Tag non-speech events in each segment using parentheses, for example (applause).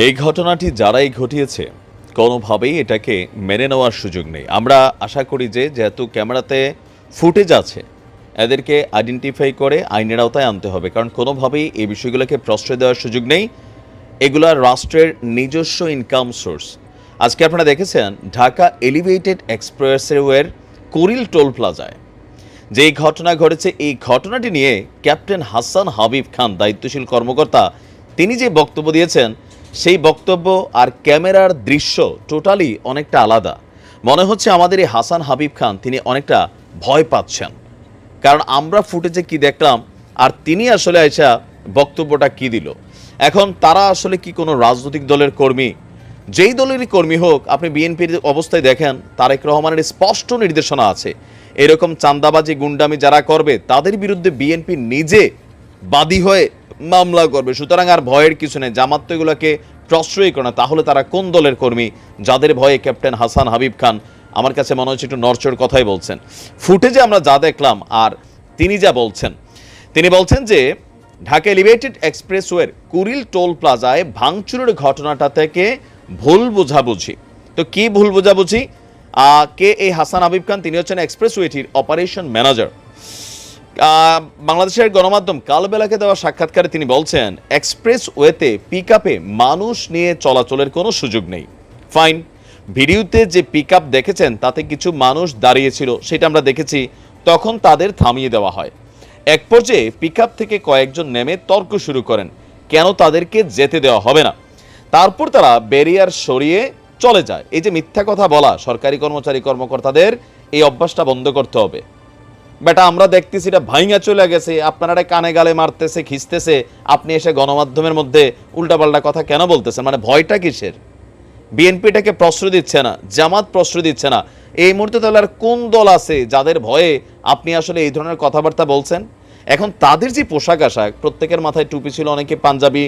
এই ঘটনাটি যারাই ঘটিয়েছে, কোনোভাবেই এটাকে মেনে নেওয়ার সুযোগ নেই। আমরা আশা করি যে, যেহেতু ক্যামেরাতে ফুটেজ আছে, এদেরকে আইডেন্টিফাই করে আইনের আওতায় আনতে হবে। কারণ কোনোভাবেই এই বিষয়গুলোকে প্রশ্রয় দেওয়ার সুযোগ নেই। এগুলা রাষ্ট্রের নিজস্ব ইনকাম সোর্স আজকে আপনারা দেখেছেন, ঢাকা এলিভেটেড এক্সপ্রেসওয়ের কুরিল টোল প্লাজায় যেই ঘটনা ঘটেছে, এই ঘটনাটি নিয়ে ক্যাপ্টেন হাসান হাবিব খান, দায়িত্বশীল কর্মকর্তা, তিনি যে বক্তব্য দিয়েছেন সেই বক্তব্য আর ক্যামেরার দৃশ্য টোটালি অনেকটা আলাদা। মনে হচ্ছে আমাদের এই হাসান হাবিব খান, তিনি অনেকটা ভয় পাচ্ছেন। কারণ আমরা ফুটেজে কি দেখলাম, আর তিনি আসলে আইসা বক্তব্যটা কি দিল? এখন তারা আসলে কি কোনো রাজনৈতিক দলের কর্মী? যেই দলেরই কর্মী হোক, আপনি বিএনপির অবস্থায় দেখেন, তারেক রহমানের স্পষ্ট নির্দেশনা আছে। এরকম চান্দাবাজি গুন্ডামি যারা করবে, তাদের বিরুদ্ধে বিএনপি নিজে বাদী হয়ে মামলা করবে। সুতরাং আর ভয়ের কিছু নেই। জামাত তো এগুলোকে প্রশ্রয় করে না। তাহলে তারা কোন দলের কর্মী? যাদের ভয়ে ক্যাপ্টেন হাসান হাবিব খান, আমার কাছে মনে হচ্ছে একটু নরচর কথাই বলছেন। ফুটেজে আমরা যা দেখলাম, আর তিনি যা বলছেন, তিনি বলছেন যে, ঢাকা এলিভেটেড এক্সপ্রেসওয়ের কুরিল টোল প্লাজায় ভাঙচুরের ঘটনাটা থেকে ভুল বোঝাবুঝি। তো কি ভুল বোঝাবুঝি? কে এই হাসান হাবিব খান? তিনি হচ্ছেন এক্সপ্রেসওয়েটির অপারেশন ম্যানেজার। বাংলাদেশের গণমাধ্যম কালবেলাকে দেওয়া সাক্ষাৎকারে তিনি বলছেন এক্সপ্রেস ওয়েতে পিক মানুষ নিয়ে চলাচলের কোনো সুযোগ নেই। ফাইন ভিডিওতে যে পিক দেখেছেন, তাতে কিছু মানুষ দাঁড়িয়েছিল, সেটা আমরা দেখেছি, তখন তাদের থামিয়ে দেওয়া হয়। এক পর্যায়ে পিক থেকে কয়েকজন নেমে তর্ক শুরু করেন, কেন তাদেরকে যেতে দেওয়া হবে না? তারপর তারা ব্যারিয়ার সরিয়ে চলে যায়। এই যে মিথ্যা কথা বলা, সরকারি কর্মচারী কর্মকর্তাদের এই অভ্যাসটা বন্ধ করতে হবে। বেটা, আমরা দেখতেছি এটা ভাইঙা চলে গেছে, আপনারা কানে গালে মারতেছে খিস্তেছে আপনি এসে গণমাধ্যমের মধ্যে উল্টাপাল্টা কথা কেন বলতেছেন? মানে ভয়টা কিসের? বিএনপিটাকে প্রশ্রয় দিচ্ছে না, জামাত প্রশ্রয় দিচ্ছে না। এই মুহূর্তে তাহলে আর কোন দল আছে যাদের ভয়ে আপনি আসলে এই ধরনের কথাবার্তা বলছেন? এখন তাদের যে পোশাক আশাক, প্রত্যেকের মাথায় টুপি ছিল, অনেকে পাঞ্জাবি।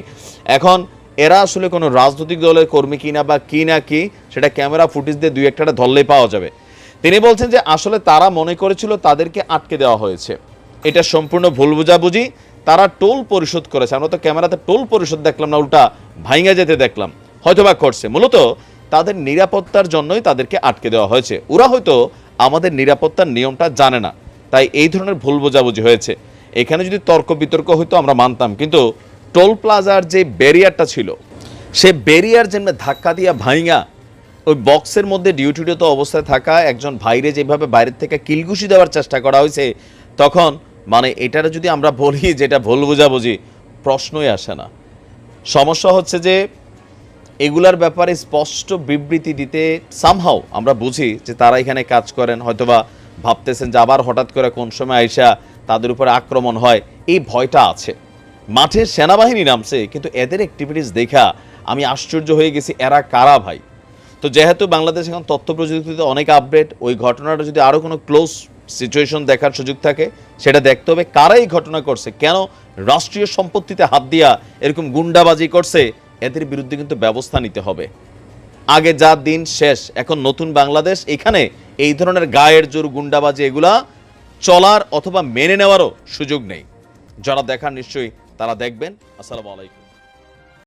এখন এরা আসলে কোনো রাজনৈতিক দলের কর্মী কিনা বা কি না কি, সেটা ক্যামেরা ফুটেজ দিয়ে দুই একটা ধরলেই পাওয়া যাবে। তিনি বলছেন যে আসলে তারা মনে করেছিল তাদেরকে আটকে দেওয়া হয়েছে। এটা সম্পূর্ণ ভুল বুঝাবুঝি। তারা টোল পরিশোধ করেছে। আমরা তো ক্যামেরাতে টোল পরিশোধ দেখলাম না, উল্টা ভাইঙ্গা যেতে দেখলাম। হয়তোবা করছে মূলত তাদের নিরাপত্তার জন্যই তাদেরকে আটকে দেওয়া হয়েছে। ওরা হয়তো আমাদের নিরাপত্তার নিয়মটা জানে না। তাই এই ধরনের ভুল বোঝাবুঝি হয়েছে। এখানে যদি তর্ক বিতর্ক হইতো আমরা মানতাম। কিন্তু টোল প্লাজার যে ব্যারিয়ারটা ছিল, সে ব্যারিয়ার যেমন ধাক্কা দিয়া ভাইঙ্গা ওই বক্সের মধ্যে ডিউটিরত অবস্থায় থাকা একজন ভাইরে যেভাবে বাইরের থেকে কিলঘুষি দেওয়ার চেষ্টা করা হয়েছে, তখন মানে এটার যদি আমরা বলি (laughs) যেটা ভুল বুঝাবুঝি, প্রশ্নই আসে না। সমস্যা হচ্ছে যে এগুলার ব্যাপারে স্পষ্ট বিবৃতি দিতে সামহাও আমরা বুঝি যে তারা এখানে কাজ করেন, হয়তোবা ভাবতেছেন যে আবার হঠাৎ করে কোন সময় আইসা তাদের উপরে আক্রমণ হয়, এই ভয়টা আছে। মাঠে সেনাবাহিনী নামছে, কিন্তু এদের অ্যাক্টিভিটিস দেখা আমি আশ্চর্য হয়ে গেছি, এরা কারা ভাই? তো যেহেতু বাংলাদেশ এখন তথ্য প্রযুক্তিতে অনেক আপডেট ওই ঘটনাটা যদি আরও কোনো ক্লোজ সিচুয়েশন দেখার সুযোগ থাকে, সেটা দেখতে হবে কারা এই ঘটনা করছে, কেন রাষ্ট্রীয় সম্পত্তিতে হাত দিয়া এরকম গুন্ডাবাজি করছে, এদের বিরুদ্ধে কিন্তু ব্যবস্থা নিতে হবে। আগে যা দিন শেষ, এখন নতুন বাংলাদেশ, এখানে এই ধরনের গায়ের জোর গুন্ডাবাজি এগুলা চলার অথবা মেনে নেওয়ারও সুযোগ নেই। যারা দেখার নিশ্চয়ই তারা দেখবেন। আসসালামু আলাইকুম।